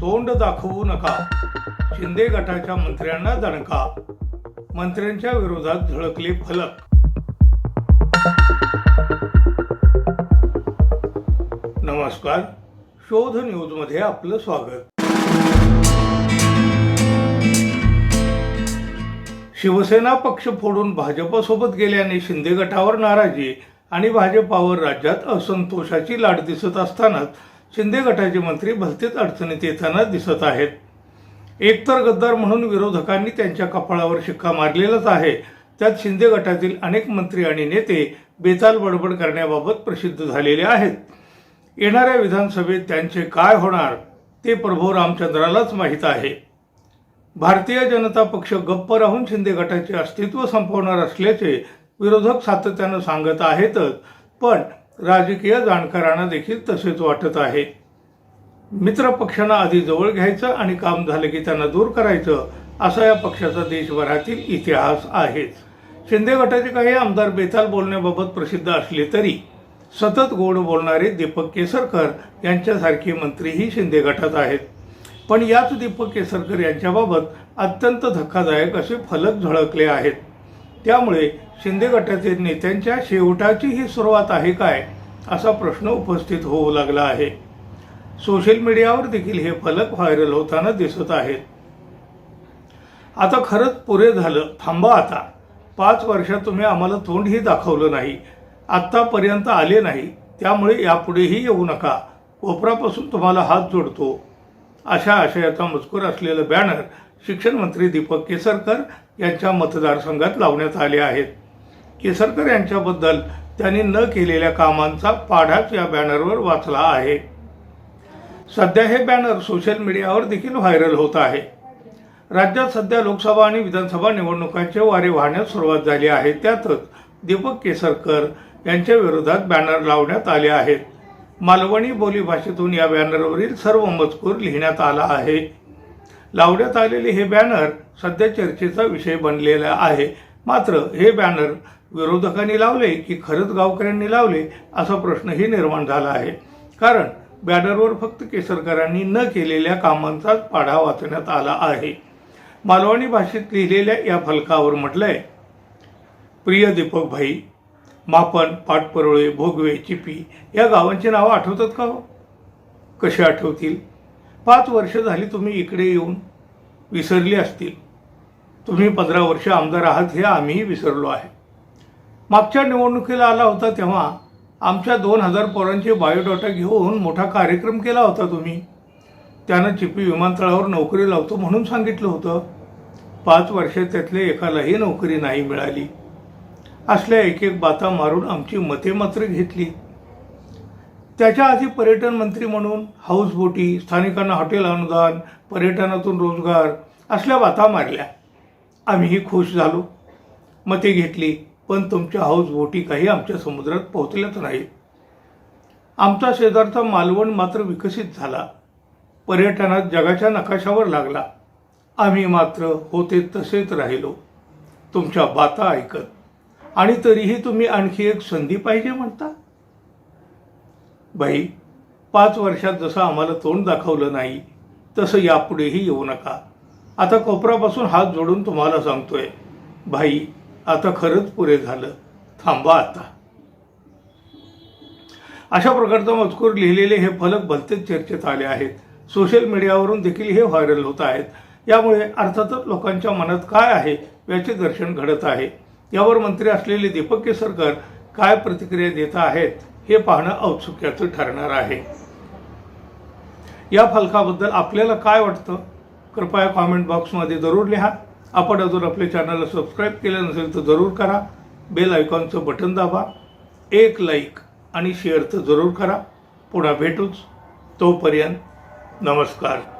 तोंड दाखवू नका. शिंदे गटाच्या मंत्र्यांना दणका. मंत्र्यांच्या विरोधात झळकले फलक. नमस्कार. शोध न्यूजमध्ये आपलं स्वागत. शिवसेना पक्ष फोडून भाजपसोबत गेल्याने शिंदे गटावर नाराजी आणि भाजपावर राज्यात असंतोषाची लाट दिसत असतानाच शिंदे गटाचे मंत्री भलतेच अडचणीत येताना दिसत आहेत. एकतर गद्दार म्हणून विरोधकांनी त्यांच्या कपाळावर शिक्का मारलेलाच आहे. त्यात शिंदे गटातील अनेक मंत्री आणि नेते बेताल बडबड करण्याबाबत प्रसिद्ध झालेले आहेत. येणाऱ्या विधानसभेत त्यांचे काय होणार ते प्रभू रामचंद्रालाच माहीत आहे. भारतीय जनता पक्ष गप्प राहून शिंदे गटाचे अस्तित्व संपवणार असल्याचे विरोधक सातत्यानं सांगत आहेतच पण राजकीय जाणकारांना देखील तसेच वाटत आहे. मित्र पक्षांना आधी जवळ घ्यायचं आणि काम झालं की त्यांना दूर करायचं असा या पक्षाचा देशभरातील इतिहास आहेच. शिंदे गटाचे काही आमदार बेताल बोलण्याबाबत प्रसिद्ध असले तरी सतत गोड बोलणारे दीपक केसरकर यांच्यासारखे मंत्रीही शिंदे गटात आहेत. पण याच दीपक केसरकर यांच्याबाबत अत्यंत धक्कादायक असे फलक झळकले आहेत. त्यामुळे शिंदे गटातील नेत्यांच्या शेवटाची ही सुरुवात आहे काय असा प्रश्न उपस्थित होऊ लागला आहे. सोशल मीडियावर देखील हे फलक व्हायरल होताना दिसत आहेत. आता खरंच पुरे झालं. थांबा आता. पाच वर्षात तुम्ही आम्हाला तोंडही दाखवलं नाही. आत्तापर्यंत आले नाही. त्यामुळे यापुढेही येऊ नका. कोपरापासून तुम्हाला हात जोडतो. अशा आशयाचा मजकूर असलेलं बॅनर शिक्षण मंत्री दीपक केसरकर यांच्या मतदारसंघात लावण्यात आले आहेत. केसरकर यांच्याबद्दल त्यांनी न केलेल्या कामांचा पाढाच या बॅनरवर वाचला आहे. सध्या हे बॅनर सोशल मीडियावर देखील व्हायरल होत आहे. राज्यात सध्या लोकसभा आणि विधानसभा निवडणुकांचे वारे वाहण्यास सुरुवात झाली आहे. त्यातच दीपक केसरकर यांच्या विरोधात बॅनर लावण्यात आले आहेत. मालवणी बोलीभाषेतून या बॅनरवरील सर्व मजकूर लिहिण्यात आला आहे. लावण्यात आलेले हे बॅनर सध्या चर्चेचा विषय बनलेला आहे. मात्र हे बॅनर विरोधकांनी लावले की खरंच गावकऱ्यांनी लावले असा प्रश्नही निर्माण झाला आहे. कारण बॅनरवर फक्त केसरकरांनी न केलेल्या कामांचाच पाढा वाचण्यात आला आहे. मालवणी भाषेत लिहिलेल्या या फलकावर म्हटलंय प्रिय दीपक भाई मापन पाटपरोळे भोगवे चिपी या गावांची नावं आठवतात का हो? कशी आठवतील? पाच वर्ष झाली तुम्ही इकडे येऊन विसरली असतील. तुम्ही पंधरा वर्ष आमदार आहात हे आम्हीही विसरलो आहे. मागच्या निवडणुकीला आला होता तेव्हा आमच्या दोन हजार पोरांचे बायोडाटा घेऊन मोठा कार्यक्रम केला होता तुम्ही. त्यानं चिपी विमानतळावर नोकरी लावतो म्हणून सांगितलं होतं. पाच वर्षात त्यातले एकालाही नोकरी नाही मिळाली. असल्या एक एक बाता मारून आमची मते मात्र घेतली. त्याच्या आधी पर्यटन मंत्री म्हणून हाऊसबोटी स्थानिकांना हॉटेल अनुदान पर्यटनातून रोजगार असल्या बाता मारल्या. आम्हीही खुश झालो. मते घेतली पण तुमच्या हाऊसबोटी काही आमच्या समुद्रात पोहोचल्याच नाहीत. आमचा शेजारचा मालवण मात्र विकसित झाला. पर्यटनात जगाच्या नकाशावर लागला. आम्ही मात्र होते तसेच राहिलो. तुमच्या बाता ऐकत. आणि तरीही तुम्ही आणखी एक संधी पाहिजे म्हणता? बाई पाच वर्षात जसं आम्हाला तोंड दाखवलं नाही तसं यापुढेही येऊ नका. आता कोपरापासून हात जोडून तुम्हाला सांगतोय भाई आता खरंच पुरे झालं. थांबा आता. अशा प्रकारचा मजकूर लिहिलेले हे फलक भलतेच चर्चेत आले आहेत. सोशल मीडियावरून देखील हे व्हायरल होत आहेत. यामुळे अर्थातच लोकांच्या मनात काय आहे याचे दर्शन घडत आहे. यावर मंत्री असलेले दीपक केसरकर काय प्रतिक्रिया देत आहेत? हे पाहणं औत्सुक्याचं ठरणार आहे. या फलकाबद्दल आपल्याला काय वाटतं? कृपया कॉमेंट बॉक्समध्ये जरूर लिहा. आपण अजून आपल्या चॅनलला सबस्क्राईब केलं नसेल तर जरूर करा. बेल आयकॉनचं बटन दाबा. एक लाईक आणि शेअर तर जरूर करा. पुन्हा भेटूच. तोपर्यंत नमस्कार.